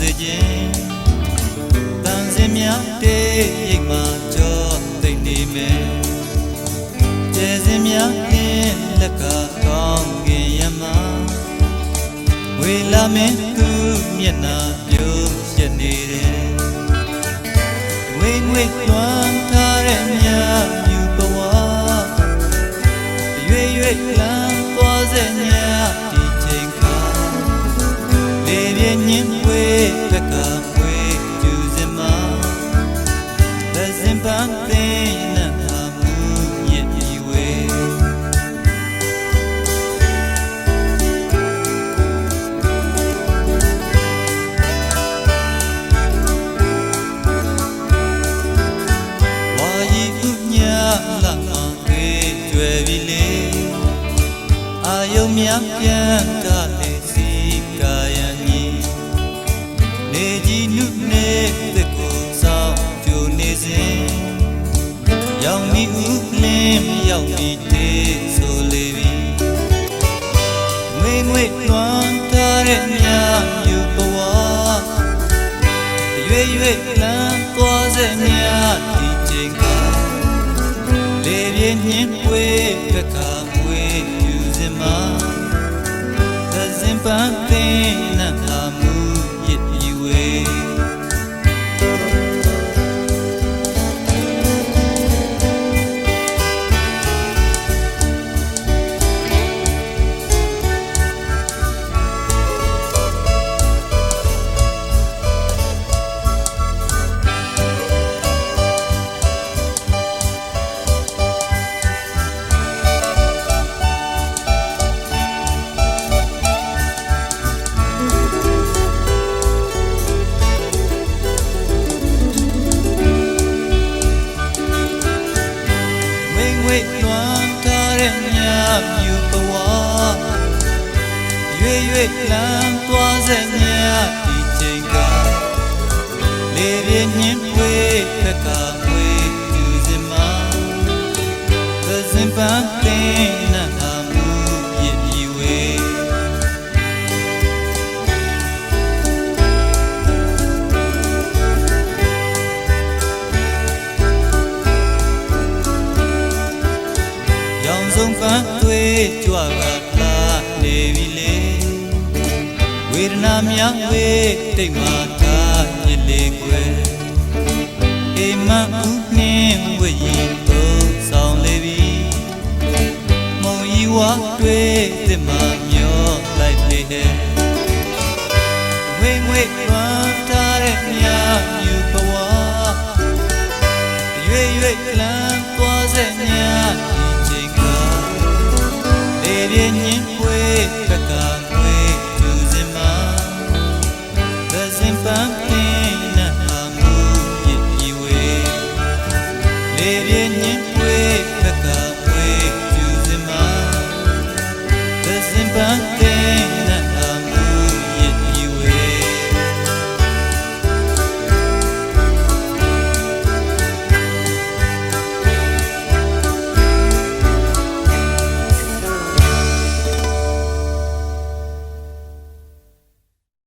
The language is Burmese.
စေခြင်းတန်စင်များတဲ့ရိတ်မှာကြောသိမ့်နေမယ်ကျဲစင်များနှင်းလက်ကကောင်းကင်ရမဝေလာမင်းသူမျက်နာပြိုးရနေတယ်ဝိငွေသွမ်းထားတဲ့မြတ်မြူဘဝရွေရွေလမ်းသွားစေညာ က်ကပွေကျူစင်မသစင်ပန်းသိနတ်ဟာမူရည်ဒီဝေဝါရီဥညာလာမတွေကျွယ်ပြီလေအာယုံများပြန်က နေကြီးနုနေသက်ကိုစောင်းကြိုနေစဉ်ရောင်မီဥလင်းရောက်ပြီးတေးဆိုလေပြီငွေငွေလွမ်းထားတဲ့မြတ်ယူဘဝရွေရွေလမ်းသွားစေမြတ်ဒီချိန်ကလေပြင်းညင်းပွေကကပွေယူစင်မသစင်ပန်းသိန ငွေလွမ်းထားတဲ့ညမြူဘဝရွေရွေလမ်းသွားစေညဒီချိန်ကလေပြင်းညင်းပွေခက်ကပွေယူစင်မသစင်ပန်းသိနတ်ဟာမူ ရောင်စုံပန်းသွေးကြွကလာနေပြီလေဝေဒနာများဝေးတိတ်မှထားညစ်လေကွယ်အိမ်မဦးနှင်းဝေရင်တို့ဆောင်လေပြီမုံဤဝါတွေ့တဲ့မမျောလိုက်လေဟဲ့ဝေငွေပန်းထားတဲ့မြတ်ယူဘဝရွေရွေလမ်းသွားစေ